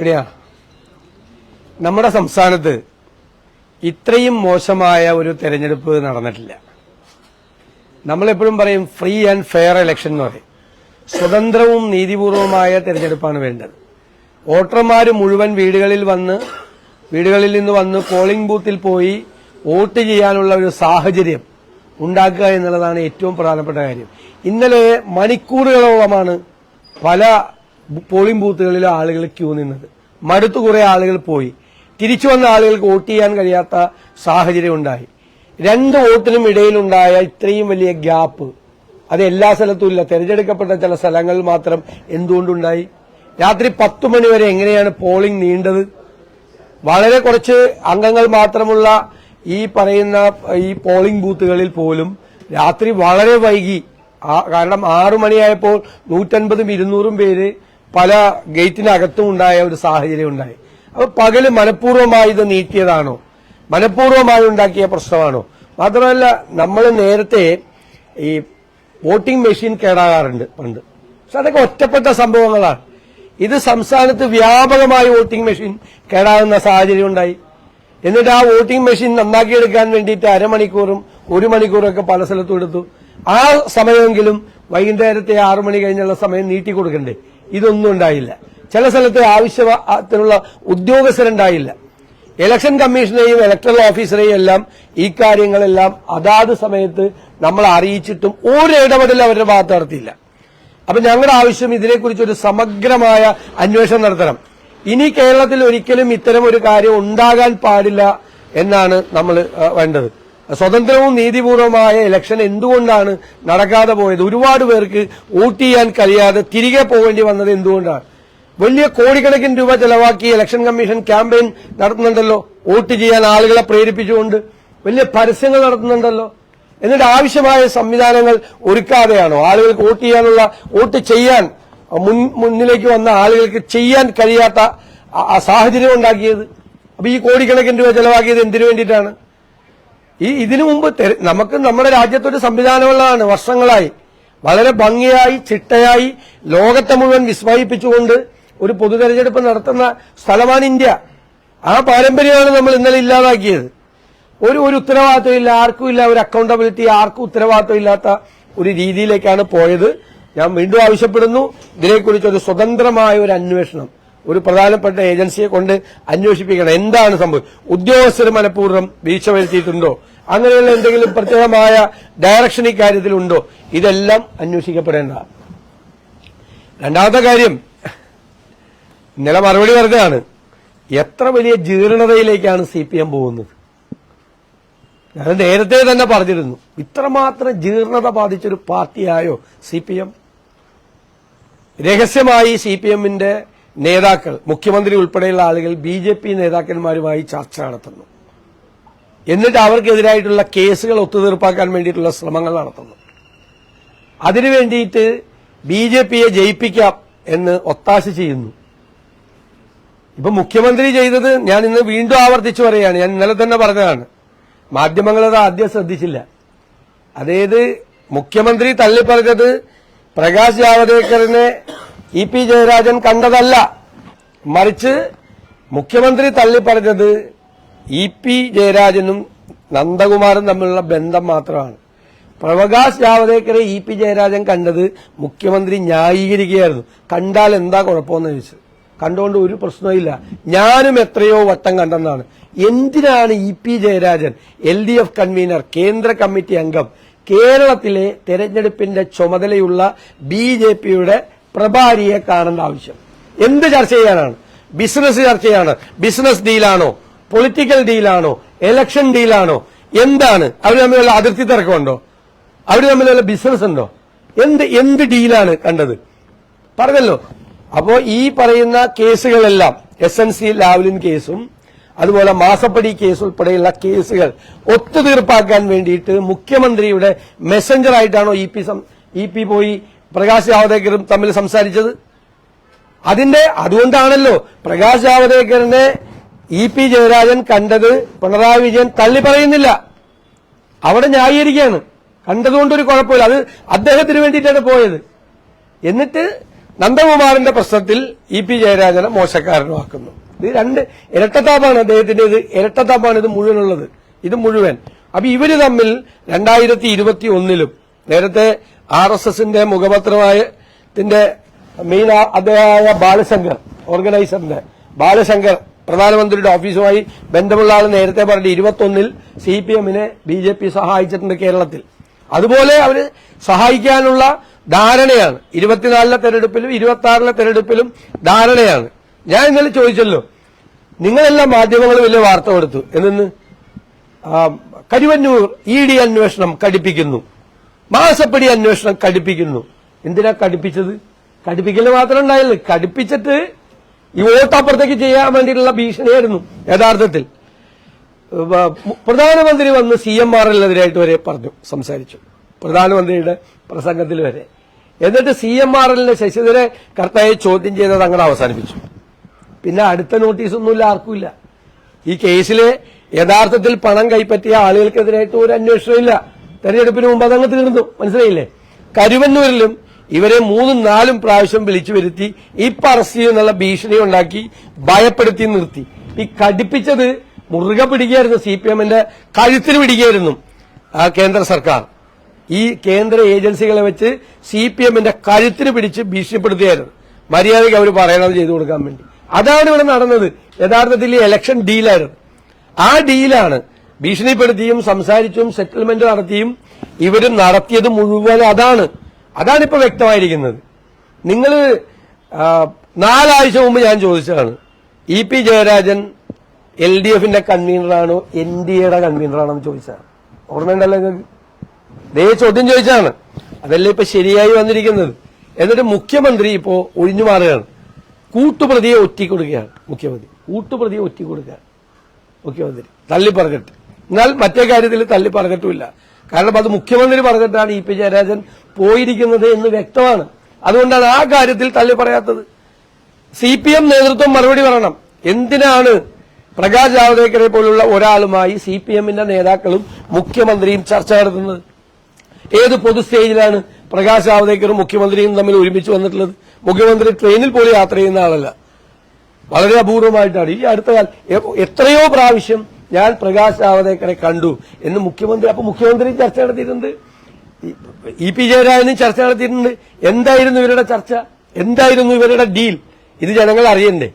എടിയാ നമ്മുടെ സംസ്ഥാനത്ത് ഇത്രയും മോശമായ ഒരു തെരഞ്ഞെടുപ്പ് നടന്നിട്ടില്ല. നമ്മളെപ്പോഴും പറയും ഫ്രീ ആൻഡ് ഫെയർ ഇലക്ഷൻ എന്ന് പറയും. സ്വതന്ത്രവും നീതിപൂർവമായ തെരഞ്ഞെടുപ്പാണ് വേണ്ടത്. വോട്ടർമാർ മുഴുവൻ വീടുകളിൽ വന്ന് വീടുകളിൽ നിന്ന് വന്ന് പോളിംഗ് ബൂത്തിൽ പോയി വോട്ട് ചെയ്യാനുള്ള ഒരു സാഹചര്യം ഉണ്ടാക്കുക എന്നുള്ളതാണ് ഏറ്റവും പ്രധാനപ്പെട്ട കാര്യം. ഇന്നലെ മണിക്കൂറുകളോളമാണ് പല പോളിംഗ് ബൂത്തുകളിലെ ആളുകൾ ക്യൂ നിന്നത്. മടുത്തു കുറെ ആളുകൾ പോയി. തിരിച്ചു വന്ന ആളുകൾക്ക് വോട്ട് ചെയ്യാൻ കഴിയാത്ത സാഹചര്യം ഉണ്ടായി. രണ്ട് വോട്ടിനും ഇടയിലുണ്ടായ ഇത്രയും വലിയ ഗ്യാപ്പ് അത് എല്ലാ സ്ഥലത്തും ഇല്ല. തെരഞ്ഞെടുക്കപ്പെട്ട ചില സ്ഥലങ്ങളിൽ മാത്രം എന്തുകൊണ്ടുണ്ടായി? രാത്രി പത്തു മണി വരെ എങ്ങനെയാണ് പോളിംഗ് നീണ്ടത്? വളരെ കുറച്ച് അംഗങ്ങൾ മാത്രമുള്ള ഈ പറയുന്ന ഈ പോളിംഗ് ബൂത്തുകളിൽ പോലും രാത്രി വളരെ വൈകി. കാരണം ആറു മണിയായപ്പോൾ നൂറ്റൻപതും ഇരുന്നൂറും പേര് പല ഗേറ്റിനകത്തും ഉണ്ടായ ഒരു സാഹചര്യം ഉണ്ടായി. അപ്പൊ പകൽ മനഃപൂർവമായി ഇത് നീട്ടിയതാണോ മനഃപൂർവമായി ഉണ്ടാക്കിയ പ്രശ്നമാണോ? മാത്രമല്ല നമ്മൾ നേരത്തെ ഈ വോട്ടിംഗ് മെഷീൻ കേടാകാറുണ്ട് പണ്ട്. പക്ഷെ അതൊക്കെ ഒറ്റപ്പെട്ട സംഭവങ്ങളാണ്. ഇത് സംസ്ഥാനത്ത് വ്യാപകമായി വോട്ടിംഗ് മെഷീൻ കേടാകുന്ന സാഹചര്യം ഉണ്ടായി. എന്നിട്ട് ആ വോട്ടിംഗ് മെഷീൻ നന്നാക്കിയെടുക്കാൻ വേണ്ടിയിട്ട് അരമണിക്കൂറും ഒരു മണിക്കൂറും ഒക്കെ പല സ്ഥലത്തും എടുത്തു. ആ സമയമെങ്കിലും വൈകുന്നേരത്തെ ആറു മണി കഴിഞ്ഞുള്ള സമയം നീട്ടി കൊടുക്കണ്ടേ? ഇതൊന്നും ഉണ്ടായില്ല. ചില സ്ഥലത്ത് ആവശ്യത്തിനുള്ള ഉദ്യോഗസ്ഥരുണ്ടായില്ല. ഇലക്ഷൻ കമ്മീഷനെയും ഇലക്ട്രൽ ഓഫീസറെയും എല്ലാം ഈ കാര്യങ്ങളെല്ലാം അതാത് സമയത്ത് നമ്മൾ അറിയിച്ചിട്ടും ഒരു ഇടപെടൽ അവരുടെ ഭാഗത്ത് നടത്തിയില്ല. അപ്പൊ ഞങ്ങളുടെ ആവശ്യം ഇതിനെക്കുറിച്ച് ഒരു സമഗ്രമായ അന്വേഷണം നടത്തണം. ഇനി കേരളത്തിൽ ഒരിക്കലും ഇത്തരം ഒരു കാര്യം ഉണ്ടാകാൻ പാടില്ല എന്നാണ് നമ്മൾ വേണ്ടത്. സ്വതന്ത്രവും നീതിപൂർവമായ ഇലക്ഷൻ എന്തുകൊണ്ടാണ് നടക്കാതെ പോയത്? ഒരുപാട് പേർക്ക് വോട്ട് ചെയ്യാൻ കഴിയാതെ തിരികെ പോകേണ്ടി വന്നത് എന്തുകൊണ്ടാണ്? വലിയ കോടിക്കണക്കിന് രൂപ ചെലവാക്കി ഇലക്ഷൻ കമ്മീഷൻ ക്യാമ്പയിൻ നടത്തുന്നുണ്ടല്ലോ. വോട്ട് ചെയ്യാൻ ആളുകളെ പ്രേരിപ്പിച്ചുകൊണ്ട് വലിയ പരസ്യങ്ങൾ നടത്തുന്നുണ്ടല്ലോ. എന്നിട്ട് ആവശ്യമായ സംവിധാനങ്ങൾ ഒരുക്കാതെയാണോ? ആളുകൾക്ക് വോട്ട് ചെയ്യാനുള്ള വോട്ട് ചെയ്യാൻ മുന്നിലേക്ക് വന്ന ആളുകൾക്ക് ചെയ്യാൻ കഴിയാത്ത സാഹചര്യം ഉണ്ടാക്കിയത്? അപ്പൊ ഈ കോടിക്കണക്കിന് രൂപ ചെലവാക്കിയത് എന്തിനു വേണ്ടിയിട്ടാണ്? ഈ ഇതിനു മുമ്പ് നമുക്ക് നമ്മുടെ രാജ്യത്തൊരു സംവിധാനമുള്ളതാണ്. വർഷങ്ങളായി. വളരെ ഭംഗിയായി ചിട്ടയായി ലോകത്തെ മുഴുവൻ വിസ്മയിപ്പിച്ചുകൊണ്ട് ഒരു പൊതു തെരഞ്ഞെടുപ്പ് നടത്തുന്ന സ്ഥലമാണ് ഇന്ത്യ. ആ പാരമ്പര്യമാണ് നമ്മൾ ഇന്നലെ ഇല്ലാതാക്കിയത്. ഒരു ഒരു ഉത്തരവാദിത്വം ഇല്ല ആർക്കും ഇല്ല ഒരു അക്കൗണ്ടബിലിറ്റി ആർക്കും ഉത്തരവാദിത്വം ഇല്ലാത്ത ഒരു രീതിയിലേക്കാണ് പോയത്. ഞാൻ വീണ്ടും ആവശ്യപ്പെടുന്നു. ഇതിനെക്കുറിച്ച് ഒരു സ്വതന്ത്രമായ ഒരു അന്വേഷണം ഒരു പ്രധാനപ്പെട്ട ഏജൻസിയെ കൊണ്ട് അന്വേഷിപ്പിക്കണം. എന്താണ് സംഭവം? ഉദ്യോഗസ്ഥർ മനഃപൂർവം വീഴ്ച വരുത്തിയിട്ടുണ്ടോ? അങ്ങനെയുള്ള എന്തെങ്കിലും പ്രത്യേകമായ ഡയറക്ഷൻ ഇക്കാര്യത്തിലുണ്ടോ ഇതെല്ലാം അന്വേഷിക്കപ്പെടേണ്ട. രണ്ടാമത്തെ കാര്യം ഇന്നലെ മറുപടി പറഞ്ഞതാണ്. എത്ര വലിയ ജീർണതയിലേക്കാണ് സി പി എം പോകുന്നത്? ഞാൻ നേരത്തെ തന്നെ പറഞ്ഞിരുന്നു ഇത്രമാത്രം ജീർണത ബാധിച്ചൊരു പാർട്ടിയായോ സി പി എം രഹസ്യമായി സി പി എമ്മിന്റെ നേതാക്കൾ മുഖ്യമന്ത്രി ഉൾപ്പെടെയുള്ള ആളുകൾ ബി ജെ പി നേതാക്കന്മാരുമായി ചർച്ച നടത്തുന്നു. എന്നിട്ട് അവർക്കെതിരായിട്ടുള്ള കേസുകൾ ഒത്തുതീർപ്പാക്കാൻ വേണ്ടിയിട്ടുള്ള ശ്രമങ്ങൾ നടത്തുന്നു. അതിനു വേണ്ടിയിട്ട് ബി ജെ പിയെ ജയിപ്പിക്കാം എന്ന് ഒത്താശ ചെയ്യുന്നു. ഇപ്പൊ മുഖ്യമന്ത്രി ചെയ്തത് ഞാൻ ഇന്ന് വീണ്ടും ആവർത്തിച്ചു പറയുകയാണ്. ഞാൻ ഇന്നലെ തന്നെ പറഞ്ഞതാണ്. മാധ്യമങ്ങൾ അത് ആദ്യം ശ്രദ്ധിച്ചില്ല. അതായത് മുഖ്യമന്ത്രി തള്ളിപ്പറഞ്ഞത് പ്രകാശ് ജാവദേക്കറിനെ ഇ പി ജയരാജൻ കണ്ടതല്ല. മറിച്ച് മുഖ്യമന്ത്രി തള്ളിപ്പറഞ്ഞത് ഇ പി ജയരാജനും നന്ദകുമാറും തമ്മിലുള്ള ബന്ധം മാത്രമാണ്. പ്രകാശ് ജാവദേക്കറെ ഇ പി ജയരാജൻ കണ്ടത് മുഖ്യമന്ത്രി ന്യായീകരിക്കുകയായിരുന്നു. കണ്ടാൽ എന്താ കുഴപ്പമെന്ന് ചോദിച്ചത്. കണ്ടുകൊണ്ട് ഒരു പ്രശ്നമില്ല ഞാനും എത്രയോ വട്ടം കണ്ടെന്നാണ്. എന്തിനാണ് E P Jayarajan L D F convener കേന്ദ്ര കമ്മിറ്റി അംഗം കേരളത്തിലെ തെരഞ്ഞെടുപ്പിന്റെ ചുമതലയുള്ള ബി ജെ പിയുടെ പ്രഭാരിയെ കാണേണ്ട ആവശ്യം? എന്ത് ചർച്ച ചെയ്യാനാണ്? ബിസിനസ് ചർച്ചയാണ് ബിസിനസ് ഡീലാണോ? പൊളിറ്റിക്കൽ ഡീലാണോ എലക്ഷൻ ഡീലാണോ എന്താണ്? അവർ തമ്മിലുള്ള അതിർത്തി തർക്കമുണ്ടോ? അവർ തമ്മിലുള്ള ബിസിനസ് ഉണ്ടോ? എന്ത് എന്ത് ഡീലാണ് കണ്ടത്? പറഞ്ഞല്ലോ. അപ്പോ ഈ പറയുന്ന കേസുകളെല്ലാം എസ് എൻ സി ലാവ്ലിൻ കേസും അതുപോലെ മാസപ്പടി കേസ് ഉൾപ്പെടെയുള്ള കേസുകൾ ഒത്തുതീർപ്പാക്കാൻ വേണ്ടിയിട്ട് മുഖ്യമന്ത്രിയുടെ മെസ്സഞ്ചർ ആയിട്ടാണോ ഇ പി ഇ പി പോയി പ്രകാശ് ജാവദേക്കറും തമ്മിൽ സംസാരിച്ചത്? അതിന്റെ അതുകൊണ്ടാണല്ലോ പ്രകാശ് ജാവദേക്കറിനെ ഇ പി ജയരാജൻ കണ്ടത് പിണറായി വിജയൻ തള്ളി പറയുന്നില്ല. അവിടെ ന്യായീകരിക്കുകയാണ്. കണ്ടതുകൊണ്ടൊരു കുഴപ്പമില്ല. അത് അദ്ദേഹത്തിന് വേണ്ടിയിട്ടാണ് പോയത്. എന്നിട്ട് നന്ദകുമാറിന്റെ പ്രശ്നത്തിൽ ഇ പി ജയരാജനെ മോശക്കാരനുമാക്കുന്നു. ഇത് രണ്ട് ഇരട്ടത്താപ്പാണ് അദ്ദേഹത്തിന്റെ ഇത്. ഇരട്ടത്താപ്പാണ് ഇത് മുഴുവനുള്ളത്. ഇത് മുഴുവൻ. അപ്പൊ ഇവർ തമ്മിൽ രണ്ടായിരത്തി ഇരുപത്തി ഒന്നിലും നേരത്തെ ആർ എസ് എസിന്റെ മുഖപത്രമായ മെയിൻ അദ്ദേഹമായ ബാലശങ്കർ ഓർഗനൈസറിന്റെ ബാലശങ്കർ പ്രധാനമന്ത്രിയുടെ ഓഫീസുമായി ബന്ധമുള്ള ആൾ നേരത്തെ പറഞ്ഞു ഇരുപത്തൊന്നിൽ സി പി എമ്മിനെ ബി ജെ പി സഹായിച്ചിട്ടുണ്ട് കേരളത്തിൽ. അതുപോലെ അവർ സഹായിക്കാനുള്ള ധാരണയാണ്. ഇരുപത്തിനാലിലെ തെരഞ്ഞെടുപ്പിലും ഇരുപത്തി ആറിലെ തെരഞ്ഞെടുപ്പിലും ധാരണയാണ്. ഞാൻ ഇന്നലെ ചോദിച്ചല്ലോ നിങ്ങളെല്ലാം മാധ്യമങ്ങൾ വലിയ വാർത്ത കൊടുത്തു. എന്നിന്ന് കരുവന്നൂർ ഇ ഡി അന്വേഷണം കടുപ്പിക്കുന്നു. മാസപ്പടി അന്വേഷണം കടുപ്പിക്കുന്നു. എന്തിനാ കടുപ്പിച്ചത്? കടുപ്പിക്കൽ മാത്രം ഉണ്ടായില്ല. കടുപ്പിച്ചിട്ട് ഈ വോട്ടപ്പുറത്തേക്ക് ചെയ്യാൻ വേണ്ടിയിട്ടുള്ള ഭീഷണിയായിരുന്നു യഥാർത്ഥത്തിൽ. പ്രധാനമന്ത്രി വന്ന് സി എം ആർ എല്ലിനെതിരായിട്ട് വരെ പറഞ്ഞു സംസാരിച്ചു. പ്രധാനമന്ത്രിയുടെ പ്രസംഗത്തിൽ വരെ. എന്നിട്ട് സി എം ആർ എല്ലിനെ ശശിധരെ കർത്തായെ ചോദ്യം ചെയ്തത് അങ്ങനെ അവസാനിപ്പിച്ചു. പിന്നെ അടുത്ത നോട്ടീസൊന്നുമില്ല ആർക്കുമില്ല. ഈ കേസിലെ യഥാർത്ഥത്തിൽ പണം കൈപ്പറ്റിയ ആളുകൾക്കെതിരായിട്ട് ഒരു അന്വേഷണമില്ല തെരഞ്ഞെടുപ്പിന് മുമ്പ് അതങ്ങ് തീർന്നു മനസ്സിലായില്ലേ? കരുവന്നൂരിലും ഇവരെ മൂന്നും നാലും പ്രാവശ്യം വിളിച്ചു വരുത്തി ഇപ്പൊ അറസ്റ്റ് ചെയ്യുന്നുള്ള ഭീഷണി ഉണ്ടാക്കി ഭയപ്പെടുത്തി നിർത്തി. ഈ കടിപ്പിച്ചത് മുറുകെ പിടിക്കുകയായിരുന്നു സി പി എമ്മിന്റെ കഴുത്തിന് പിടിക്കുകയായിരുന്നു ആ കേന്ദ്ര സർക്കാർ. ഈ കേന്ദ്ര ഏജൻസികളെ വെച്ച് സി പി എമ്മിന്റെ കഴുത്തിന് പിടിച്ച് ഭീഷണിപ്പെടുത്തുകയായിരുന്നു. മര്യാദയ്ക്ക് അവർ പറയണത് ചെയ്തു കൊടുക്കാൻ വേണ്ടി. അതാണ് ഇവിടെ നടന്നത്. യഥാർത്ഥത്തിൽ ഈ ഇലക്ഷൻ ഡീലായിരുന്നു ആ ഡീലാണ് ഭീഷണിപ്പെടുത്തിയും സംസാരിച്ചും സെറ്റിൽമെന്റ് നടത്തിയും ഇവരും നടത്തിയത് മുഴുവൻ അതാണ്. അതാണ് ഇപ്പൊ വ്യക്തമായിരിക്കുന്നത് നിങ്ങൾ നാലാഴ്ച മുമ്പ് ഞാൻ ചോദിച്ചതാണ്. E P Jayarajan L D എഫിന്റെ കൺവീനറാണോ എൻ ഡി എയുടെ കൺവീനറാണോ എന്ന് ചോദിച്ചതാണ്. ഓർമ്മയുണ്ടല്ലോ ദേ ചോദ്യം ചോദിച്ചാണ് അതല്ലേ ഇപ്പൊ ശരിയായി വന്നിരിക്കുന്നത്? എന്നിട്ട് മുഖ്യമന്ത്രി ഇപ്പോ ഒഴിഞ്ഞു മാറുകയാണ്. കൂട്ടുപ്രതിയെ ഒറ്റിക്കൊടുക്കുകയാണ് മുഖ്യമന്ത്രി. കൂട്ടുപ്രതിയെ ഒറ്റിക്കൊടുക്കുകയാണ് മുഖ്യമന്ത്രി. തള്ളി എന്നാൽ മറ്റേ കാര്യത്തിൽ തള്ളി പറഞ്ഞിട്ടുമില്ല കാരണം അത് മുഖ്യമന്ത്രി പറഞ്ഞിട്ടാണ് ഇ പി ജയരാജൻ പോയിരിക്കുന്നത് എന്ന് വ്യക്തമാണ്. അതുകൊണ്ടാണ് ആ കാര്യത്തിൽ തള്ളി പറയാത്തത്. സി പി എം നേതൃത്വം മറുപടി പറയണം. എന്തിനാണ് പ്രകാശ് ജാവദേക്കറെ പോലുള്ള ഒരാളുമായി സി പി എമ്മിന്റെ നേതാക്കളും മുഖ്യമന്ത്രിയും ചർച്ച നടത്തുന്നത്? ഏത് പൊതു സ്റ്റേജിലാണ് പ്രകാശ് ജാവദേക്കറും മുഖ്യമന്ത്രിയും തമ്മിൽ ഒരുമിച്ച് വന്നിട്ടുള്ളത്? മുഖ്യമന്ത്രി ട്രെയിനിൽ പോലും യാത്ര ചെയ്യുന്ന ആളല്ല. വളരെ അപൂർവമായിട്ടാണ്. ഈ അടുത്ത കാലം എത്രയോ പ്രാവശ്യം ഞാൻ പ്രകാശ് ജാവദേക്കറെ കണ്ടു എന്ന് മുഖ്യമന്ത്രി അപ്പൊ മുഖ്യമന്ത്രി ചർച്ച നടത്തിയിട്ടുണ്ട്. ഇ പി ജയരാജനും ചർച്ച നടത്തിയിട്ടുണ്ട്. എന്തായിരുന്നു ഇവരുടെ ചർച്ച? എന്തായിരുന്നു ഇവരുടെ ഡീൽ? ഇത് ജനങ്ങൾ അറിയണ്ടേ.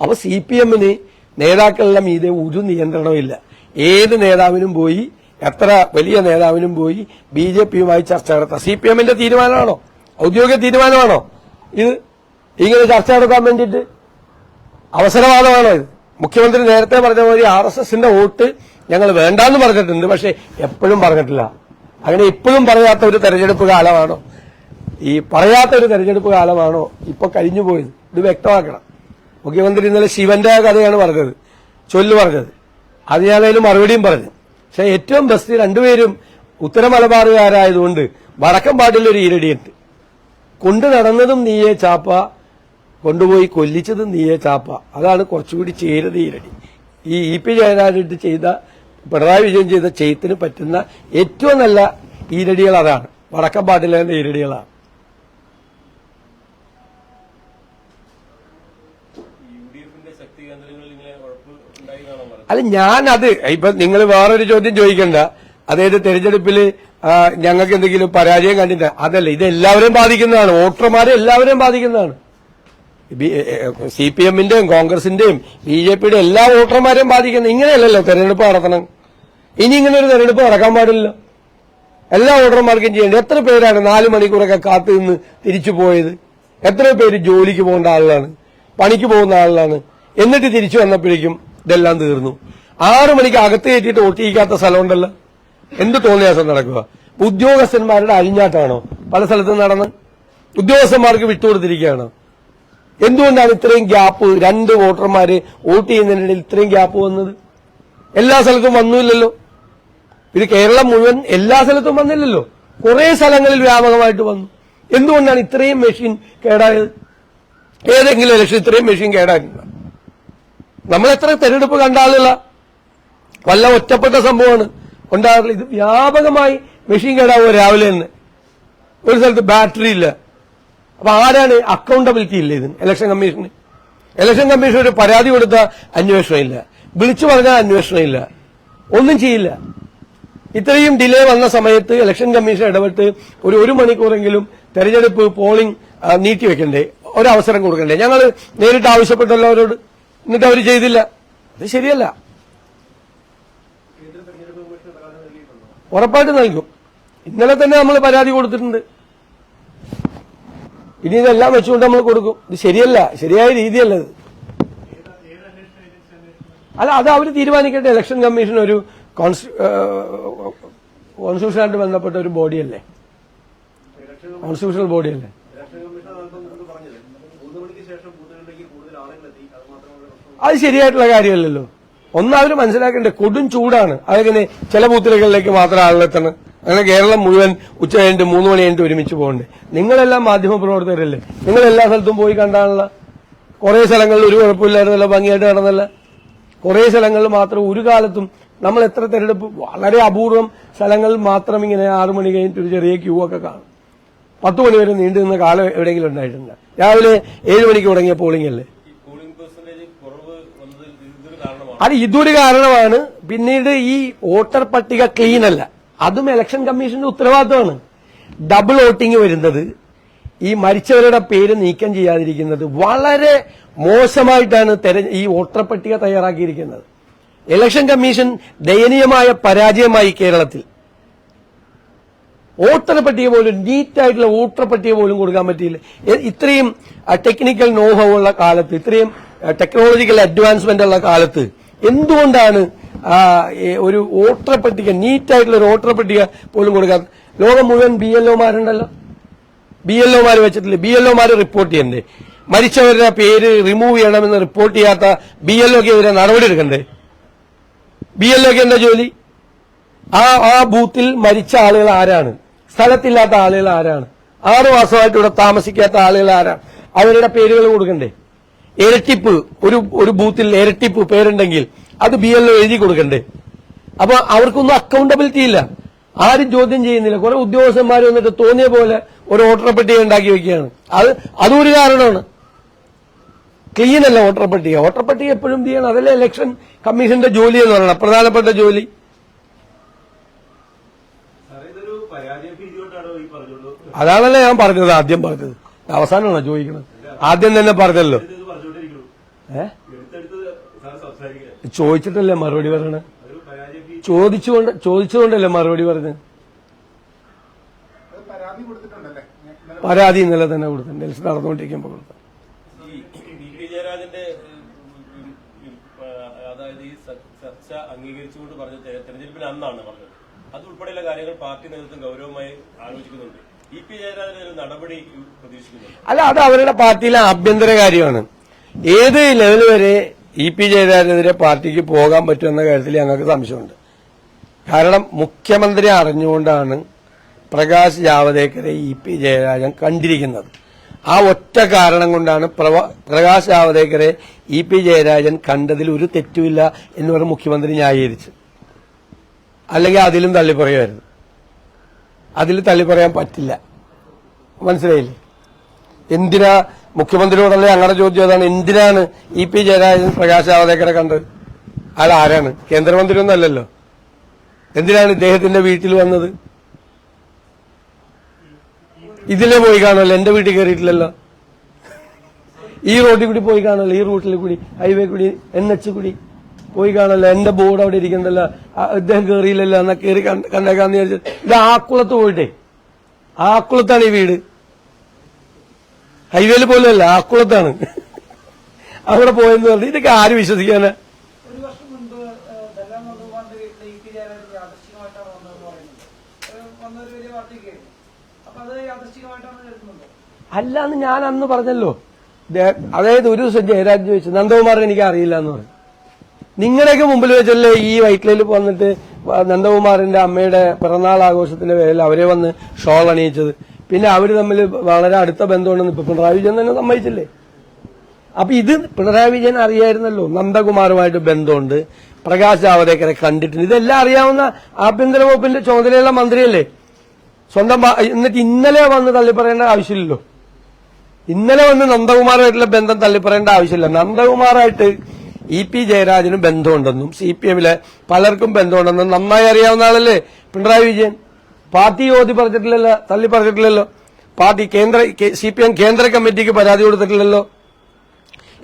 അപ്പൊ സി പി എമ്മിന് നേതാക്കളുടെ മീതെ ഒരു നിയന്ത്രണമില്ല ഏത് നേതാവിനും പോയി എത്ര വലിയ നേതാവിനും പോയി ബി ജെ പിയുമായി ചർച്ച നടത്താം. സി പി എമ്മിന്റെ തീരുമാനമാണോ? ഔദ്യോഗിക തീരുമാനമാണോ? ഇത് ഇങ്ങനെ ചർച്ച നടത്താൻ വേണ്ടിയിട്ട് അവസരവാദമാണോ ഇത്? മുഖ്യമന്ത്രി നേരത്തെ പറഞ്ഞ മാതിരി ആർ എസ് എസിന്റെ വോട്ട് ഞങ്ങൾ വേണ്ടാന്ന് പറഞ്ഞിട്ടുണ്ട്. പക്ഷെ എപ്പോഴും പറഞ്ഞിട്ടില്ല. അങ്ങനെ ഇപ്പോഴും പറയാത്ത ഒരു തെരഞ്ഞെടുപ്പ് കാലമാണോ? ഈ പറയാത്ത ഒരു തെരഞ്ഞെടുപ്പ് കാലമാണോ? ഇപ്പൊ കഴിഞ്ഞു പോയത്. ഇത് വ്യക്തമാക്കണം. മുഖ്യമന്ത്രി ഇന്നലെ ശിവന്റെ കഥയാണ് പറഞ്ഞത്. ചൊല്ല് പറഞ്ഞത്. അത് ഞാനതിലും മറുപടിയും പറഞ്ഞു. പക്ഷെ ഏറ്റവും ബെസ്റ്റ് രണ്ടുപേരും ഉത്തര മലബാറുകാരായതുകൊണ്ട് വടക്കം പാട്ടിലൊരു ഈരടിയുണ്ട്. കൊണ്ടു നടന്നതും നീയെ ചാപ്പ. കൊണ്ടുപോയി കൊല്ലിച്ചത് നീയെ ചാപ്പ. അതാണ് കുറച്ചുകൂടി ചേരുന്ന ഈരടി ഈ ഇ പി ജയരാജൻ ചെയ്ത പിണറായി വിജയൻ ചെയ്ത ചെയ്ത്തിന് പറ്റുന്ന ഏറ്റവും നല്ല ഈരടികൾ അതാണ്. വടക്കം പാട്ടിലെ ഈരടികളാണ്. അല്ല ഞാൻ അത് ഇപ്പൊ നിങ്ങൾ വേറൊരു ചോദ്യം ചോദിക്കണ്ട. അതായത് തെരഞ്ഞെടുപ്പിൽ ഞങ്ങൾക്ക് എന്തെങ്കിലും പരാജയം കണ്ടിട്ട് അതല്ല ഇത് എല്ലാവരെയും ബാധിക്കുന്നതാണ്. വോട്ടർമാരെ എല്ലാവരെയും ബാധിക്കുന്നതാണ്. സി പി എമ്മിന്റെയും കോൺഗ്രസിന്റെയും ബി ജെ പിയുടെ എല്ലാ വോട്ടർമാരെയും ബാധിക്കുന്നത് ഇങ്ങനെയല്ലല്ലോ തെരഞ്ഞെടുപ്പ് നടത്തണം. ഇനി ഇങ്ങനെ ഒരു തെരഞ്ഞെടുപ്പ് നടക്കാൻ പാടില്ല എല്ലാ വോട്ടർമാർക്കും ചെയ്യേണ്ടത് എത്ര പേരാണ് നാല് മണിക്കൂറൊക്കെ കാത്തു നിന്ന് തിരിച്ചു പോയത്? എത്ര പേര് ജോലിക്ക് പോകേണ്ട ആളുകളാണ്? പണിക്ക് പോകുന്ന ആളുകളാണ്? എന്നിട്ട് തിരിച്ചു വന്നപ്പോഴേക്കും ഇതെല്ലാം തീർന്നു. ആറു മണിക്ക് അകത്ത് കയറ്റിയിട്ട് ഒട്ടിയിക്കാത്ത സ്ഥലമുണ്ടല്ലോ. എന്ത് തോന്നിയാസം നടക്കുക? ഉദ്യോഗസ്ഥന്മാരുടെ അഴിഞ്ഞാട്ടാണോ പല സ്ഥലത്തും നടന്ന്? ഉദ്യോഗസ്ഥന്മാർക്ക് വിട്ടുകൊടുത്തിരിക്കുകയാണോ? എന്തുകൊണ്ടാണ് ഇത്രയും ഗ്യാപ്പ് രണ്ട് വോട്ടർമാര് വോട്ട് ചെയ്യുന്നതിനിടയിൽ ഇത്രയും ഗ്യാപ്പ് വന്നത്? എല്ലാ സ്ഥലത്തും വന്നില്ലല്ലോ. ഇത് കേരളം മുഴുവൻ എല്ലാ സ്ഥലത്തും വന്നില്ലല്ലോ. കുറെ സ്ഥലങ്ങളിൽ വ്യാപകമായിട്ട് വന്നു. എന്തുകൊണ്ടാണ് ഇത്രയും മെഷീൻ കേടായത്? ഏതെങ്കിലും ഇലക്ഷൻ ഇത്രയും മെഷീൻ കേടായിട്ടില്ല നമ്മൾ എത്ര തെരഞ്ഞെടുപ്പ് കണ്ട ആളുകള. വല്ല ഒറ്റപ്പെട്ട സംഭവമാണ്. ഉണ്ടാകാറില്ല ഇത് വ്യാപകമായി മെഷീൻ കേടാവുക രാവിലെ തന്നെ. ഒരു സ്ഥലത്ത് ബാറ്ററി ഇല്ല. അപ്പൊ ആരാണ് അക്കൗണ്ടബിലിറ്റി ഇല്ല ഇതിന്? ഇലക്ഷൻ കമ്മീഷന് ഇലക്ഷൻ കമ്മീഷൻ ഒരു പരാതി കൊടുത്ത അന്വേഷണം ഇല്ല. വിളിച്ചു പറഞ്ഞാൽ അന്വേഷണം ഇല്ല. ഒന്നും ചെയ്യില്ല. ഇത്രയും ഡിലേ വന്ന സമയത്ത് ഇലക്ഷൻ കമ്മീഷൻ ഇടപെട്ട് ഒരു ഒരു മണിക്കൂറെങ്കിലും തെരഞ്ഞെടുപ്പ് പോളിംഗ് നീട്ടിവെക്കണ്ടേ ഒരവസരം കൊടുക്കണ്ടേ? ഞങ്ങൾ നേരിട്ട് ആവശ്യപ്പെട്ടല്ലോ അവരോട് എന്നിട്ട് അവർ ചെയ്തില്ല. അത് ശരിയല്ല. ഉറപ്പായിട്ട് നൽകും. ഇന്നലെ തന്നെ നമ്മൾ പരാതി കൊടുത്തിട്ടുണ്ട്. ഇനി ഇതെല്ലാം വെച്ചുകൊണ്ട് നമ്മൾ കൊടുക്കും. ഇത് ശരിയല്ല. ശരിയായ രീതിയല്ല ഇത്. അല്ല അത് അവർ തീരുമാനിക്കട്ടെ. ഇലക്ഷൻ കമ്മീഷൻ ഒരു കോൺസ്റ്റിറ്റ്യൂഷനായിട്ട് ബന്ധപ്പെട്ട ഒരു ബോഡിയല്ലേ? കോൺസ്റ്റിറ്റ്യൂഷണൽ ബോഡിയല്ലേ? അത് ശരിയായിട്ടുള്ള കാര്യമല്ലല്ലോ. ഒന്ന് അവർ മനസ്സിലാക്കേണ്ടത് കൊടും ചൂടാണ്. അതെങ്ങനെ ചില ബൂത്തുകളിലേക്ക് മാത്രം ആളുകളെത്തണം അങ്ങനെ കേരളം മുഴുവൻ ഉച്ച കഴിഞ്ഞിട്ട് മൂന്ന് മണി കഴിഞ്ഞിട്ട് ഒരുമിച്ച് പോകണ്ടേ. നിങ്ങളെല്ലാം മാധ്യമ പ്രവർത്തകരല്ലേ? നിങ്ങൾ എല്ലാ സ്ഥലത്തും പോയി കണ്ടാണല്ലോ? കുറെ സ്ഥലങ്ങളിൽ ഒരു കുഴപ്പമില്ലായിരുന്നല്ലോ ഭംഗിയായിട്ട് നടന്നല്ല? കുറെ സ്ഥലങ്ങളിൽ മാത്രം ഒരു കാലത്തും നമ്മൾ എത്ര തെരഞ്ഞെടുപ്പ് വളരെ അപൂർവം സ്ഥലങ്ങളിൽ മാത്രം ഇങ്ങനെ ആറു മണി കഴിഞ്ഞിട്ട് ഒരു ചെറിയ ക്യൂ ഒക്കെ കാണും. പത്ത് മണി വരെ നീണ്ടു നിന്ന കാലം എവിടെയെങ്കിലും ഉണ്ടായിട്ടുണ്ട്. രാവിലെ ഏഴ് മണിക്ക് തുടങ്ങിയ പോളിംഗ് അല്ലേ? അത് ഇതൊരു കാരണമാണ്. പിന്നീട് ഈ വോട്ടർ പട്ടിക ക്ലീൻ അല്ല. അതും ഇലക്ഷൻ കമ്മീഷന്റെ ഉത്തരവാദിത്തമാണ് ഡബിൾ വോട്ടിംഗ് വരുന്നത് ഈ മരിച്ചവരുടെ പേര് നീക്കം ചെയ്യാതിരിക്കുന്നത് വളരെ മോശമായിട്ടാണ് ഈ വോട്ടർ പട്ടിക തയ്യാറാക്കിയിരിക്കുന്നത്. ഇലക്ഷൻ കമ്മീഷൻ ദയനീയമായ പരാജയമായി കേരളത്തിൽ. വോട്ടർ പട്ടിക പോലും നീറ്റായിട്ടുള്ള വോട്ടർ പട്ടിക പോലും കൊടുക്കാൻ പറ്റിയില്ല. ഇത്രയും ടെക്നിക്കൽ നോഹവുള്ള കാലത്ത് ഇത്രയും ടെക്നോളജിക്കൽ അഡ്വാൻസ്മെന്റ് ഉള്ള കാലത്ത് എന്തുകൊണ്ടാണ് ഒരു വോട്ടർ പട്ടിക നീറ്റായിട്ടുള്ള ഒരു വോട്ടർ പട്ടിക പോലും കൊടുക്കാൻ. ലോകം മുഴുവൻ ബി എൽ ഒമാരുണ്ടല്ലോ ബി എൽ ഒമാർ വെച്ചിട്ടില്ല? ബി എൽ ഒമാർ റിപ്പോർട്ട് ചെയ്യണ്ടേ? മരിച്ചവരുടെ പേര് റിമൂവ് ചെയ്യണമെന്ന് റിപ്പോർട്ട് ചെയ്യാത്ത ബി എൽ ഒക്ക് എതിരെ നടപടി എടുക്കണ്ടേ? ബി എൽ ഒക്ക് എന്താ ജോലി? ആ ആ ബൂത്തിൽ മരിച്ച ആളുകൾ ആരാണ്? സ്ഥലത്തില്ലാത്ത ആളുകൾ ആരാണ്? ആറു മാസമായിട്ട് ഇവിടെ താമസിക്കാത്ത ആളുകൾ ആരാണ്? അവരുടെ പേരുകൾ കൊടുക്കണ്ടേ? ഇരട്ടിപ്പ് ഒരു ഒരു ബൂത്തിൽ ഇരട്ടിപ്പ് പേരുണ്ടെങ്കിൽ അത് ബി എൽ എഴുതി കൊടുക്കണ്ടേ? അപ്പൊ അവർക്കൊന്നും അക്കൗണ്ടബിലിറ്റി ഇല്ല. ആരും ചോദ്യം ചെയ്യുന്നില്ല. കുറെ ഉദ്യോഗസ്ഥന്മാർ വന്നിട്ട് തോന്നിയ പോലെ ഒരു വോട്ടർ പട്ടിക ഉണ്ടാക്കി വെക്കുകയാണ്. അത് അതൊരു കാരണമാണ്. ക്ലീൻ അല്ല വോട്ടർ പട്ടിക. വോട്ടർ പട്ടിക എപ്പോഴും ചെയ്യണം? അതല്ലേ ഇലക്ഷൻ കമ്മീഷന്റെ ജോലി എന്ന് പറയണം. പ്രധാനപ്പെട്ട ജോലി. അതാണല്ലേ ഞാൻ പറഞ്ഞത് ആദ്യം പറഞ്ഞത്. അവസാനമാണോ ചോദിക്കുന്നത് ആദ്യം തന്നെ പറഞ്ഞല്ലോ. ഇത് ചോദിച്ചിട്ടല്ലേ മറുപടി പറയണ ചോദിച്ചുകൊണ്ട് ചോദിച്ചുകൊണ്ടല്ലേ മറുപടി പറഞ്ഞത്? അത് പരാതി ഇന്നലെ തന്നെ കൊടുത്തിട്ടുണ്ട് ഡൽഹി നടന്നുകൊണ്ടിരിക്കുമ്പോൾ കൊടുത്തു. അതായത് ഈ ചർച്ച അംഗീകരിച്ചുകൊണ്ട് പറഞ്ഞ തെരഞ്ഞെടുപ്പിന് അന്നാണ് പറഞ്ഞത്. അതുൾപ്പെടെയുള്ള കാര്യങ്ങൾ പാർട്ടി നേതൃത്വം ഗൗരവമായി ആലോചിക്കുന്നുണ്ട്. ഇ. പി. ജയരാജൻ നടപടി പ്രതീക്ഷിക്കുന്നുണ്ട്? അല്ല അത് അവരുടെ പാർട്ടിയിലെ ആഭ്യന്തര കാര്യമാണ്. ഏത് ലെവൽ വരെ ഇ പി ജയരാജനെതിരെ പാർട്ടിക്ക് പോകാൻ പറ്റുമെന്ന കാര്യത്തിൽ ഞങ്ങൾക്ക് സംശയമുണ്ട്. കാരണം മുഖ്യമന്ത്രി അറിഞ്ഞുകൊണ്ടാണ് പ്രകാശ് ജാവദേക്കറെ ഇ പി ജയരാജൻ കണ്ടിരിക്കുന്നത്. ആ ഒറ്റ കാരണം കൊണ്ടാണ് പ്രകാശ് ജാവദേക്കറെ ഇ പി ജയരാജൻ കണ്ടതിൽ ഒരു തെറ്റുമില്ല എന്ന് പറഞ്ഞ് മുഖ്യമന്ത്രി ന്യായീകരിച്ചു. അല്ലെങ്കിൽ അതിലും തള്ളിപ്പറയുമായിരുന്നു അതിൽ തള്ളിപ്പറയാൻ പറ്റില്ല. മനസ്സിലായില്ലേ? എന്തിനാ മുഖ്യമന്ത്രിയോടുള്ള അങ്ങനെ ചോദ്യം അതാണ്? എന്തിനാണ് ഇ പി ജയരാജൻ പ്രകാശ് ജാവദേക്കറെ കണ്ടത്? അയാൾ ആരാണ്? കേന്ദ്രമന്ത്രിയൊന്നും അല്ലല്ലോ എന്തിനാണ് ഇദ്ദേഹത്തിന്റെ വീട്ടിൽ വന്നത്? ഇതിലെ പോയി കാണുമല്ലോ. എന്റെ വീട്ടിൽ കയറിയിട്ടില്ലല്ലോ. ഈ റോഡിൽ കൂടി പോയി കാണുമല്ലോ. ഈ റൂട്ടിൽ കൂടി ഹൈവേ കൂടി എൻ എച്ച് കൂടി പോയി കാണല്ലോ എന്റെ ബോർഡ് അവിടെ ഇരിക്കണ്ടല്ലോ ഇദ്ദേഹം കയറിയില്ലല്ലോ എന്നാ കയറി കണ്ടേക്കാന്ന് വിചാരിച്ചു. ഇത് ആക്കുളത്ത് പോയിട്ടേ. ആക്കുളത്താണ് ഈ വീട്. ഹൈവേയിൽ പോലും അല്ല ആക്കുളത്താണ്. അവിടെ പോയെന്ന് പറഞ്ഞു ഇതൊക്കെ ആര് വിശ്വസിക്കാനാ? കേൾക്കുന്നുണ്ടോ അല്ലാന്ന് ഞാൻ അന്ന് പറഞ്ഞല്ലോ. അതായത് ഒരു ദിവസം ജയരാജ് ചോദിച്ചു നന്ദകുമാർ എനിക്ക് അറിയില്ല എന്ന് പറഞ്ഞു. നിങ്ങളുടെയൊക്കെ മുമ്പിൽ വെച്ചല്ലേ ഈ വൈറ്റ്ലയിൽ വന്നിട്ട് നന്ദകുമാറിന്റെ അമ്മയുടെ പിറന്നാൾ ആഘോഷത്തിന്റെ പേരിൽ അവരെ വന്ന് ഷോൾ അണിയിച്ചത്? പിന്നെ അവർ തമ്മിൽ വളരെ അടുത്ത ബന്ധമുണ്ടെന്ന് ഇപ്പൊ പിണറായി വിജയൻ തന്നെ സമ്മതിച്ചില്ലേ? അപ്പൊ ഇത് പിണറായി വിജയൻ അറിയായിരുന്നല്ലോ. നന്ദകുമാറുമായിട്ട് ബന്ധമുണ്ട്. പ്രകാശ് ജാവദേക്കറെ കണ്ടിട്ടുണ്ട്. ഇതെല്ലാം അറിയാവുന്ന ആഭ്യന്തര വകുപ്പിന്റെ ചുമതലയുള്ള മന്ത്രിയല്ലേ? സ്വന്തം എന്നിട്ട് ഇന്നലെ വന്ന് തള്ളി പറയേണ്ട ആവശ്യമില്ലല്ലോ. ഇന്നലെ വന്ന് നന്ദകുമാറുമായിട്ടുള്ള ബന്ധം തള്ളിപ്പറയേണ്ട ആവശ്യമില്ല. നന്ദകുമാറായിട്ട് ഇ പി ജയരാജനും ബന്ധമുണ്ടെന്നും സി പി എമ്മിലെ പലർക്കും ബന്ധമുണ്ടെന്നും നന്നായി അറിയാവുന്ന ആളല്ലേ പിണറായി വിജയൻ? പാർട്ടി ഓതി പറഞ്ഞിട്ടില്ലല്ലോ തള്ളി പറഞ്ഞിട്ടില്ലല്ലോ. പാർട്ടി കേന്ദ്ര സി പി എം കേന്ദ്ര കമ്മിറ്റിക്ക് പരാതി കൊടുത്തിട്ടില്ലല്ലോ.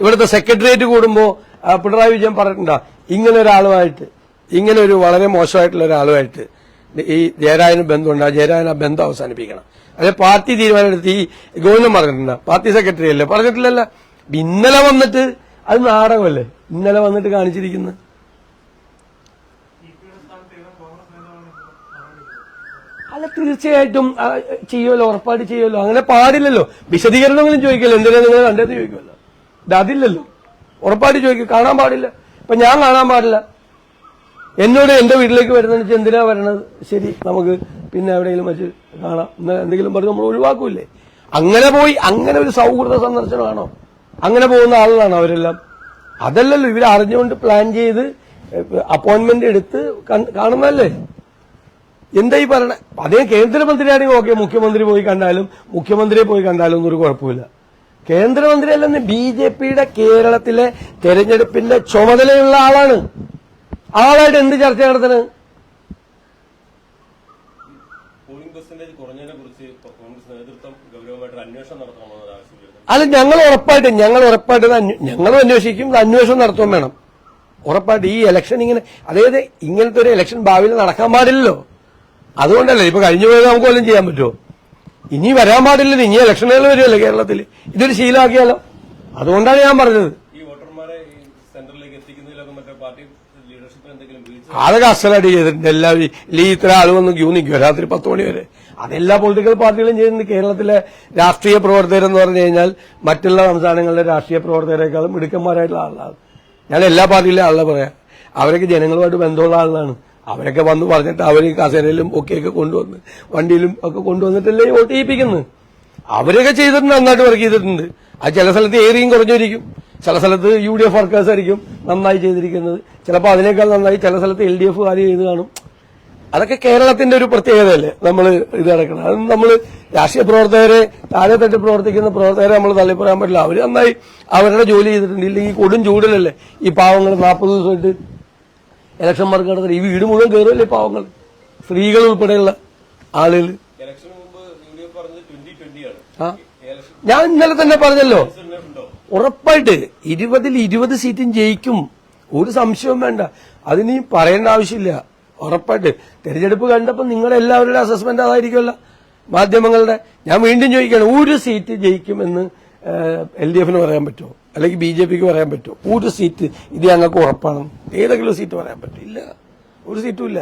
ഇവിടുത്തെ സെക്രട്ടേറിയറ്റ് കൂടുമ്പോൾ പിണറായി വിജയൻ പറഞ്ഞിട്ടുണ്ടോ ഇങ്ങനെ ഒരാളുമായിട്ട് ഇങ്ങനെ ഒരു വളരെ മോശമായിട്ടുള്ള ഒരാളുമായിട്ട് ഈ ജയരാജന് ബന്ധമുണ്ട്. ആ ജയരാജൻ ആ ബന്ധം അവസാനിപ്പിക്കണം. അതെ പാർട്ടി തീരുമാനമെടുത്ത് ഈ ഗോവിന്ദൻ പറഞ്ഞിട്ടുണ്ടോ പാർട്ടി സെക്രട്ടറി അല്ലേ പറഞ്ഞിട്ടില്ലല്ലോ. ഇന്നലെ വന്നിട്ട് അത് നാടകമല്ലേ? ഇന്നലെ വന്നിട്ട് കാണിച്ചിരിക്കുന്നത്. അല്ല തീർച്ചയായിട്ടും ചെയ്യുമല്ലോ ഉറപ്പായിട്ട് ചെയ്യുമല്ലോ അങ്ങനെ പാടില്ലല്ലോ. വിശദീകരണങ്ങളും ചോദിക്കല്ലോ. എന്തിനാ നിങ്ങൾ കണ്ടത് ചോദിക്കുമല്ലോ ഇത് അതില്ലല്ലോ. ഉറപ്പായിട്ട് ചോദിക്കും. കാണാൻ പാടില്ല. ഇപ്പൊ ഞാൻ കാണാൻ പാടില്ല. എന്നോട് എന്റെ വീട്ടിലേക്ക് വെച്ചാൽ എന്തിനാ വരണത്? ശരി നമുക്ക് പിന്നെ എവിടെയെങ്കിലും വെച്ച് കാണാം. എന്തെങ്കിലും പറഞ്ഞ് നമ്മൾ ഒഴിവാക്കൂലേ അങ്ങനെ പോയി അങ്ങനെ ഒരു സൗഹൃദ സന്ദർശനമാണോ? അങ്ങനെ പോകുന്ന ആളുകളാണോ അവരെല്ലാം? അതല്ലല്ലോ ഇവർ അറിഞ്ഞുകൊണ്ട് പ്ലാൻ ചെയ്ത് അപ്പോയിന്റ്മെന്റ് എടുത്ത് കാണുന്നതല്ലേ? എന്താ ഈ പറയണ? അതേ കേന്ദ്രമന്ത്രിയാണെങ്കിൽ ഓക്കെ മുഖ്യമന്ത്രി പോയി കണ്ടാലും മുഖ്യമന്ത്രിയെ പോയി കണ്ടാലും ഒന്നും ഒരു കുഴപ്പമില്ല. കേന്ദ്രമന്ത്രി അല്ലെന്ന് ബി ജെ പിയുടെ കേരളത്തിലെ തെരഞ്ഞെടുപ്പിന്റെ ചുമതലയുള്ള ആളാണ്. ആളായിട്ട് എന്ത് ചർച്ച നടത്തണ്? അല്ല ഞങ്ങൾ ഉറപ്പായിട്ട് ഞങ്ങൾ ഉറപ്പായിട്ട് ഞങ്ങളും അന്വേഷിക്കും അന്വേഷണം നടത്തുകയും വേണം. ഉറപ്പായിട്ട് ഈ ഇലക്ഷൻ ഇങ്ങനെ അതായത് ഇങ്ങനത്തെ ഒരു ഇലക്ഷൻ ഭാവിയിൽ നടക്കാൻ പാടില്ലല്ലോ. അതുകൊണ്ടല്ലേ ഇപ്പൊ കഴിഞ്ഞു പോയത് നമുക്ക് വല്ലതും ചെയ്യാൻ പറ്റുമോ? ഇനി വരാൻ പാടില്ല ഇനി ഇലക്ഷനുകൾ വരുമല്ലോ കേരളത്തിൽ. ഇതൊരു ശീലമാക്കിയാലോ? അതുകൊണ്ടാണ് ഞാൻ പറഞ്ഞത്. അതൊക്കെ അസലായിട്ട് ചെയ്തിട്ടുണ്ട്. എല്ലാ ഈ ഇത്ര ആൾ വന്ന് ക്യൂ നിൽക്കും രാത്രി പത്ത് മണി വരെ. അതെല്ലാ പൊളിറ്റിക്കൽ പാർട്ടികളും ചെയ്യുന്നുണ്ട്. കേരളത്തിലെ രാഷ്ട്രീയ പ്രവർത്തകരെന്ന് പറഞ്ഞു കഴിഞ്ഞാൽ മറ്റുള്ള സംസ്ഥാനങ്ങളിലെ രാഷ്ട്രീയ പ്രവർത്തകരെക്കാളും മിടുക്കന്മാരായിട്ടുള്ള ആളാണ്. ഞാൻ എല്ലാ പാർട്ടിയിലെ ആളെ പറയാം. അവരൊക്കെ ജനങ്ങളുമായിട്ട് ബന്ധമുള്ള ആളാണ്. അവരൊക്കെ വന്ന് പറഞ്ഞിട്ട് അവർ കസേരയിലും ഒക്കെയൊക്കെ കൊണ്ടുവന്ന് വണ്ടിയിലും ഒക്കെ കൊണ്ടുവന്നിട്ടല്ലേ വോട്ട് ചെയ്യിപ്പിക്കുന്നത്? അവരൊക്കെ ചെയ്തിട്ടുണ്ട് നന്നായിട്ട് വർക്ക് ചെയ്തിട്ടുണ്ട്. അത് ചില സ്ഥലത്ത് ഏറിയും കുറഞ്ഞിരിക്കും. ചില സ്ഥലത്ത് യു ഡി എഫ് വർക്കേഴ്സ് ആയിരിക്കും നന്നായി ചെയ്തിരിക്കുന്നത്. ചിലപ്പോൾ അതിനേക്കാൾ നന്നായി ചില സ്ഥലത്ത് എൽ ഡി എഫ് കാര്യം ചെയ്ത് കാണും. അതൊക്കെ കേരളത്തിന്റെ ഒരു പ്രത്യേകതയല്ലേ? നമ്മൾ ഇത് നടക്കണം അത് നമ്മൾ രാഷ്ട്രീയ പ്രവർത്തകരെ താഴെ തട്ടി പ്രവർത്തിക്കുന്ന പ്രവർത്തകരെ നമ്മൾ തള്ളിപ്പറയാൻ പറ്റില്ല. അവർ നന്നായി അവരുടെ ജോലി ചെയ്തിട്ടുണ്ട്. ഇല്ലെങ്കിൽ കൊടും ചൂടിലല്ലേ ഈ പാവങ്ങൾ നാൽപ്പത് ദിവസമായിട്ട് ഇലക്ഷൻ നടത്തുന്നത് ഈ വീട് മുഴുവൻ കയറുമല്ലേ പാവങ്ങൾ സ്ത്രീകൾ ഉൾപ്പെടെയുള്ള ആളുകൾ ഞാൻ ഇന്നലെ തന്നെ പറഞ്ഞല്ലോ. ഉറപ്പായിട്ട് ഇരുപതിൽ ഇരുപത് സീറ്റും ജയിക്കും. ഒരു സംശയവും വേണ്ട. അതിനി പറയേണ്ട ആവശ്യമില്ല. ഉറപ്പായിട്ട് തെരഞ്ഞെടുപ്പ് കണ്ടപ്പോൾ നിങ്ങളെല്ലാവരുടെ അസസ്മെന്റ് അതായിരിക്കുമല്ലോ. മാധ്യമങ്ങളുടെ. ഞാൻ വീണ്ടും ചോദിക്കുകയാണ് ഒരു സീറ്റ് ജയിക്കുമെന്ന് എൽ ഡി എഫിന് പറയാൻ പറ്റുമോ? അല്ലെങ്കിൽ ബി ജെ പിക്ക് പറയാൻ പറ്റുമോ ഒരു സീറ്റ് ഇത് ഞങ്ങൾക്ക് ഉറപ്പാണ്. ഏതെങ്കിലും സീറ്റ് പറയാൻ പറ്റില്ല ഒരു സീറ്റും ഇല്ല.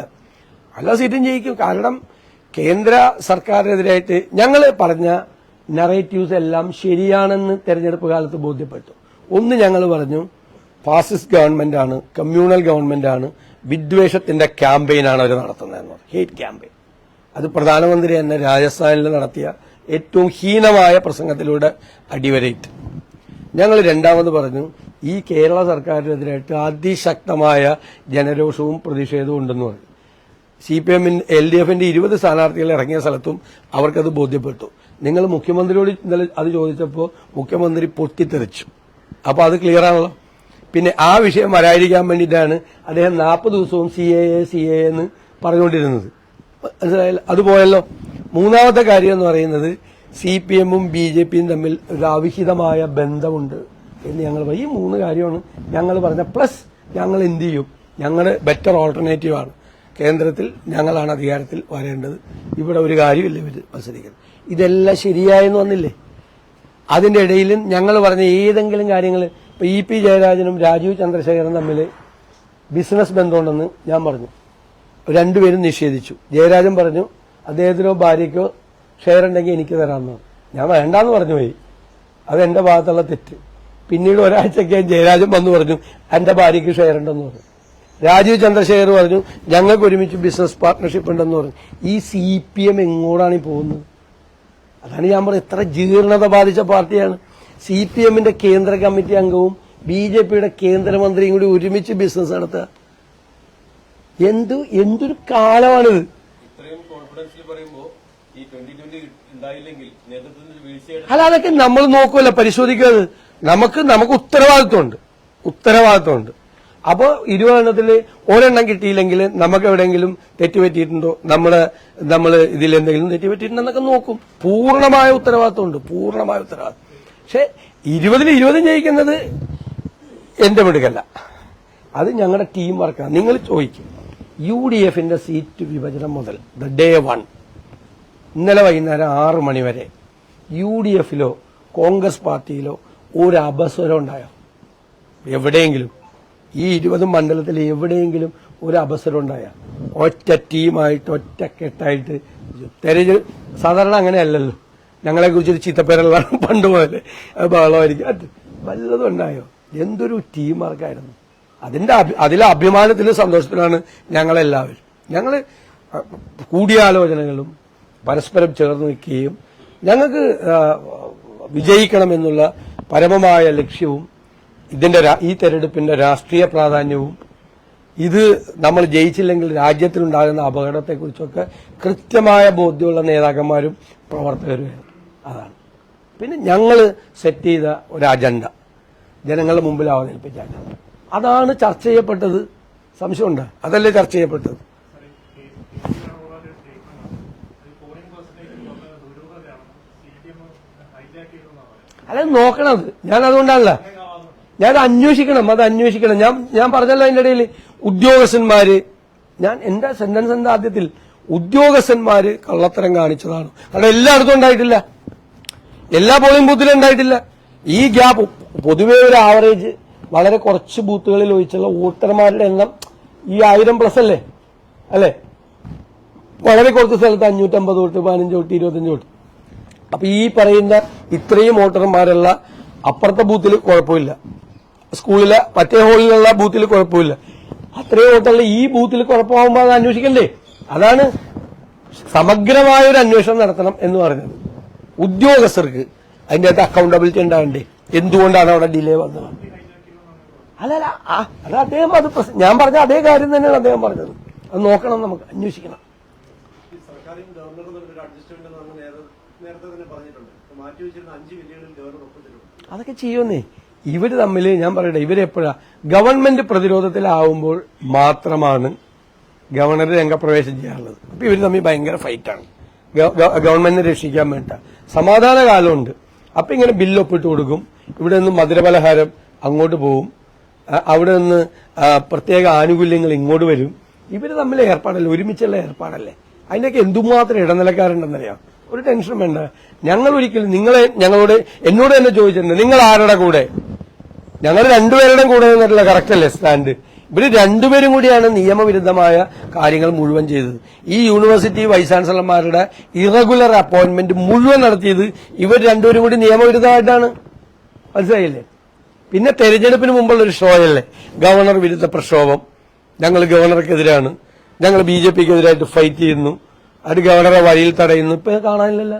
എല്ലാ സീറ്റും ജയിക്കും. കാരണം കേന്ദ്ര സർക്കാരിനെതിരായിട്ട് ഞങ്ങൾ പറഞ്ഞ നറേറ്റീവ്സ് എല്ലാം ശരിയാണെന്ന് തെരഞ്ഞെടുപ്പ് കാലത്ത് ബോധ്യപ്പെട്ടു. ഒന്ന് ഞങ്ങൾ പറഞ്ഞു ഫാസിസ്റ്റ് ഗവൺമെന്റ് ആണ് കമ്മ്യൂണൽ ഗവൺമെന്റ് ആണ് വിദ്വേഷത്തിന്റെ ക്യാമ്പയിനാണ് അവർ നടത്തുന്നതെന്ന് ഹേറ്റ് ക്യാമ്പയിൻ അത് പ്രധാനമന്ത്രി തന്നെ രാജസ്ഥാനിൽ നടത്തിയ ഏറ്റവും ഹീനമായ പ്രസംഗത്തിലൂടെ അടിവരയിട്ട്. ഞങ്ങൾ രണ്ടാമത് പറഞ്ഞു ഈ കേരള സർക്കാരിനെതിരായിട്ട് അതിശക്തമായ ജനരോഷവും പ്രതിഷേധവും ഉണ്ടെന്ന് പറഞ്ഞു. സി പി എമ്മിന് എൽ ഡി എഫിന്റെ ഇരുപത് സ്ഥാനാർത്ഥികൾ ഇറങ്ങിയ സ്ഥലത്തും അവർക്കത് ബോധ്യപ്പെട്ടു. നിങ്ങൾ മുഖ്യമന്ത്രിയോട് ഇന്നലെ അത് ചോദിച്ചപ്പോൾ മുഖ്യമന്ത്രി പൊട്ടിത്തെറിച്ചു. അപ്പോൾ അത് ക്ലിയർ ആണല്ലോ? പിന്നെ ആ വിഷയം വരാതിരിക്കാൻ വേണ്ടിയിട്ടാണ് അദ്ദേഹം നാൽപ്പത് ദിവസവും C A A C A എന്ന് പറഞ്ഞുകൊണ്ടിരുന്നത്. മനസ്സിലായല്ലോ? അതുപോലല്ലോ മൂന്നാമത്തെ കാര്യം എന്ന് പറയുന്നത് സി പി എമ്മും ബി ജെ പിയും തമ്മിൽ ഒരു അവിഹിതമായ ബന്ധമുണ്ട് എന്ന് ഞങ്ങൾ. ഈ മൂന്ന് കാര്യമാണ് ഞങ്ങൾ പറഞ്ഞ. പ്ലസ് ഞങ്ങൾ എന്ത് ചെയ്യും? ഞങ്ങൾ ബെറ്റർ ഓൾട്ടർനേറ്റീവ് ആണ്. കേന്ദ്രത്തിൽ ഞങ്ങളാണ് അധികാരത്തിൽ വരേണ്ടത്. ഇവിടെ ഒരു കാര്യമില്ല ഇവർ മത്സരിക്കുന്നത്. ഇതെല്ലാം ശരിയായെന്ന് വന്നില്ലേ? അതിന്റെ ഇടയിലും ഞങ്ങൾ പറഞ്ഞ ഏതെങ്കിലും കാര്യങ്ങൾ. ഇപ്പൊ ഇ പി ജയരാജനും രാജീവ് ചന്ദ്രശേഖരനും തമ്മിൽ ബിസിനസ് ബന്ധമുണ്ടെന്ന് ഞാൻ പറഞ്ഞു. രണ്ടുപേരും നിഷേധിച്ചു. ജയരാജൻ പറഞ്ഞു അദ്ദേഹത്തിനോ ഭാര്യയ്ക്കോ ഷെയർ ഉണ്ടെങ്കിൽ എനിക്ക് തരാമെന്ന്. ഞാൻ വേണ്ടാന്ന് പറഞ്ഞു പോയി. അത് എന്റെ ഭാഗത്തുള്ള തെറ്റ്. പിന്നീട് ഒരാഴ്ചയ്ക്ക് ജയരാജൻ വന്നു പറഞ്ഞു എന്റെ ഭാര്യയ്ക്ക് ഷെയർ ഉണ്ടെന്ന് പറഞ്ഞു. രാജീവ് ചന്ദ്രശേഖർ പറഞ്ഞു ഞങ്ങൾക്ക് ഒരുമിച്ച് ബിസിനസ് പാർട്ട്ണർഷിപ്പ് ഉണ്ടെന്ന് പറഞ്ഞു. ഈ സി പി എം എങ്ങോട്ടാണ് ഈ പോകുന്നത്? അതാണ് ഞാൻ പറയുന്നത് എത്ര ജീർണത ബാധിച്ച പാർട്ടിയാണ്. സി പി എമ്മിന്റെ കേന്ദ്ര കമ്മിറ്റി അംഗവും ബി ജെ പിയുടെ കേന്ദ്രമന്ത്രിയും കൂടി ഒരുമിച്ച് ബിസിനസ് നടത്തുക. എന്തു എന്തൊരു കാലമാണിത്? അല്ല അതൊക്കെ നമ്മൾ നോക്കുമല്ലോ പരിശോധിക്കുന്നത്. നമുക്ക് നമുക്ക് ഉത്തരവാദിത്വമുണ്ട്. ഉത്തരവാദിത്വമുണ്ട്. അപ്പോ ഇരുപതെണ്ണത്തിൽ ഒരെണ്ണം കിട്ടിയില്ലെങ്കിൽ നമുക്ക് എവിടെയെങ്കിലും തെറ്റുപറ്റിയിട്ടുണ്ടോ? നമ്മൾ നമ്മൾ ഇതിൽ എന്തെങ്കിലും തെറ്റുപറ്റിയിട്ടുണ്ടെന്നൊക്കെ നോക്കും. പൂർണമായ ഉത്തരവാദിത്വമുണ്ട്. പൂർണമായ ഉത്തരവാദിത്വം. പക്ഷെ ഇരുപതിൽ ഇരുപതും ജയിക്കുന്നത് എന്റെ മിടുക്കല്ല. അത് ഞങ്ങളുടെ ടീം വർക്കാണ് നിങ്ങൾ ചോദിക്കും. യു ഡി എഫിന്റെ സീറ്റ് വിഭജനം മുതൽ ദ ഡേ വൺ ഇന്നലെ വൈകുന്നേരം ആറ് മണിവരെ യു ഡി എഫിലോ കോൺഗ്രസ് പാർട്ടിയിലോ ഒരു അപസ്വരം ഉണ്ടായോ? എവിടെയെങ്കിലും? ഈ ഇരുപത് മണ്ഡലത്തിൽ എവിടെയെങ്കിലും ഒരു അവസരം ഉണ്ടായ? ഒറ്റ ടീമായിട്ട് ഒറ്റ കെട്ടായിട്ട് തെരഞ്ഞ് സാധാരണ അങ്ങനെയല്ലല്ലോ. ഞങ്ങളെ കുറിച്ചൊരു ഒരു പണ്ട് പോലെ. അത് ബഹളമായിരിക്കും. വല്ലതും ഉണ്ടായോ? എന്തൊരു ടീം വർക്കായിരുന്നു അതിന്റെ അതിലെ അഭിമാനത്തിലും സന്തോഷത്തിലാണ് ഞങ്ങളെല്ലാവരും. ഞങ്ങൾ കൂടിയാലോചനകളും പരസ്പരം ചേർന്ന് നിൽക്കുകയും ഞങ്ങൾക്ക് വിജയിക്കണമെന്നുള്ള പരമമായ ലക്ഷ്യവും ഇതിന്റെ ഈ തെരഞ്ഞെടുപ്പിന്റെ രാഷ്ട്രീയ പ്രാധാന്യവും ഇത് നമ്മൾ ജയിച്ചില്ലെങ്കിൽ രാജ്യത്തിലുണ്ടാകുന്ന അപകടത്തെക്കുറിച്ചൊക്കെ കൃത്യമായ ബോധ്യമുള്ള നേതാക്കന്മാരും പ്രവർത്തകരും അതാണ്. പിന്നെ ഞങ്ങൾ സെറ്റ് ചെയ്ത ഒരു അജണ്ട ജനങ്ങളുടെ മുമ്പിൽ അവതരിപ്പിച്ച അജണ്ട അതാണ് ചർച്ച ചെയ്യപ്പെട്ടത്. സംശയമുണ്ട്? അതല്ലേ ചർച്ച ചെയ്യപ്പെട്ടത്. അല്ല നോക്കണം അത് ഞാൻ അതുകൊണ്ടല്ല. ഞാൻ അന്വേഷിക്കണം അത് അന്വേഷിക്കണം. ഞാൻ ഞാൻ പറഞ്ഞല്ലോ അതിന്റെ ഇടയിൽ ഉദ്യോഗസ്ഥന്മാര്. ഞാൻ എന്റെ സെന്റൻസ് എന്താ ആദ്യത്തിൽ? ഉദ്യോഗസ്ഥന്മാര് കള്ളത്തരം കാണിച്ചതാണ്. കാരണം എല്ലായിടത്തും ഉണ്ടായിട്ടില്ല. എല്ലാ പോളിംഗ് ബൂത്തിലും ഉണ്ടായിട്ടില്ല. ഈ ഗ്യാപ്പ് പൊതുവെ ഒരു ആവറേജ് വളരെ കുറച്ച് ബൂത്തുകളിൽ ഒഴിച്ചുള്ള വോട്ടർമാരുടെ എണ്ണം ഈ ആയിരം പ്ലസ് അല്ലേ? അല്ലേ? വളരെ കുറച്ച് സ്ഥലത്ത് അഞ്ഞൂറ്റമ്പത് തൊട്ട് പതിനഞ്ച് തൊട്ട് ഇരുപത്തഞ്ച് തൊട്ട് അപ്പൊ ഈ പറയുന്ന ഇത്രയും വോട്ടർമാരുള്ള അപ്പുറത്തെ ബൂത്തിൽ കുഴപ്പമില്ല. സ്കൂളിലെ മറ്റേ ഹോളിലുള്ള ബൂത്തിൽ കുഴപ്പമില്ല. അത്രയും വോട്ടുള്ള ഈ ബൂത്തിൽ കുഴപ്പമാകുമ്പോൾ അത് അന്വേഷിക്കണ്ടേ? അതാണ് സമഗ്രമായ ഒരു അന്വേഷണം നടത്തണം എന്ന് പറഞ്ഞത് ഉദ്യോഗസ്ഥർക്ക് അതിന്റെ അകത്ത് അക്കൗണ്ടബിലിറ്റി ഉണ്ടാകണ്ടേ? എന്തുകൊണ്ടാണ് അവിടെ ഡിലേ വന്നത്? അല്ലല്ല അത് അദ്ദേഹം അത് ഞാൻ പറഞ്ഞ അതേ കാര്യം തന്നെയാണ് അദ്ദേഹം പറഞ്ഞത്. അത് നോക്കണം നമുക്ക് അന്വേഷിക്കണം. പറഞ്ഞിട്ടുണ്ട്. മാറ്റി വെച്ചിരുന്ന അതൊക്കെ ചെയ്യുന്നേ ഇവർ തമ്മിൽ ഞാൻ പറയട്ടെ ഇവരെപ്പോഴാ ഗവൺമെന്റ് പ്രതിരോധത്തിലാവുമ്പോൾ മാത്രമാണ് ഗവർണർ രംഗപ്രവേശം ചെയ്യാറുള്ളത്. അപ്പൊ ഇവർ തമ്മിൽ ഭയങ്കര ഫൈറ്റാണ്. ഗവൺമെന്റിനെ രക്ഷിക്കാൻ വേണ്ട. സമാധാന കാലമുണ്ട് അപ്പൊ ഇങ്ങനെ ബില്ല് ഒപ്പിട്ട് കൊടുക്കും. ഇവിടെ നിന്ന് മധുരപലഹാരം അങ്ങോട്ട് ആ, അവിടെ നിന്ന് പ്രത്യേക ആനുകൂല്യങ്ങൾ ഇങ്ങോട്ട് വരും. ഇവർ തമ്മിലെ ഏർപ്പാടല്ലേ? ഒരുമിച്ചുള്ള ഏർപ്പാടല്ലേ? അതിനൊക്കെ എന്തുമാത്രം ഇടനിലക്കാരുണ്ടെന്നറിയാം? ഒരു ടെൻഷൻ വേണ്ട. ഞങ്ങൾ ഒരിക്കലും നിങ്ങളെ ഞങ്ങളോട് എന്നോട് തന്നെ ചോദിച്ചിട്ടുണ്ട് നിങ്ങൾ ആരുടെ കൂടെ? ഞങ്ങൾ രണ്ടുപേരുടെയും കൂടെ നിന്നിട്ടില്ല കറക്റ്റ് അല്ലേ സ്റ്റാൻഡ് ഇവർ രണ്ടുപേരും കൂടിയാണ് നിയമവിരുദ്ധമായ കാര്യങ്ങൾ മുഴുവൻ ചെയ്തത്. ഈ യൂണിവേഴ്സിറ്റി വൈസ് ചാൻസലർമാരുടെ ഇറഗുലർ അപ്പോയിന്റ്മെന്റ് മുഴുവൻ നടത്തിയത് ഇവർ രണ്ടുപേരും കൂടി നിയമവിരുദ്ധമായിട്ടാണ്. മനസ്സിലായില്ലേ? പിന്നെ തെരഞ്ഞെടുപ്പിന് മുമ്പുള്ള ഒരു ഷോ അല്ലേ? ഗവർണർ വിരുദ്ധ പ്രക്ഷോഭം. ഞങ്ങൾ ഗവർണർക്കെതിരാണ് ഞങ്ങൾ ബി ജെ പിക്കെതിരായിട്ട് ഫൈറ്റ് ചെയ്യുന്നു. അത് ഗവർണറെ വഴിയിൽ തടയുന്നു. ഇപ്പൊ കാണാനില്ലല്ലോ.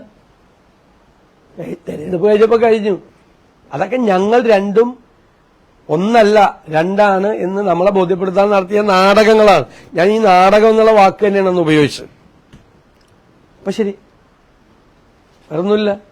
തെരഞ്ഞെടുപ്പ് കഴിഞ്ഞപ്പോ കഴിഞ്ഞു. അതൊക്കെ ഞങ്ങൾ രണ്ടും ഒന്നല്ല രണ്ടാണ് എന്ന് നമ്മളെ ബോധ്യപ്പെടുത്താൻ നടത്തിയ നാടകങ്ങളാണ്. ഞാൻ ഈ നാടകം എന്നുള്ള വാക്ക് തന്നെയാണ് അന്ന് ഉപയോഗിച്ചത്. അപ്പൊ ശരി. വേറൊന്നുമില്ല.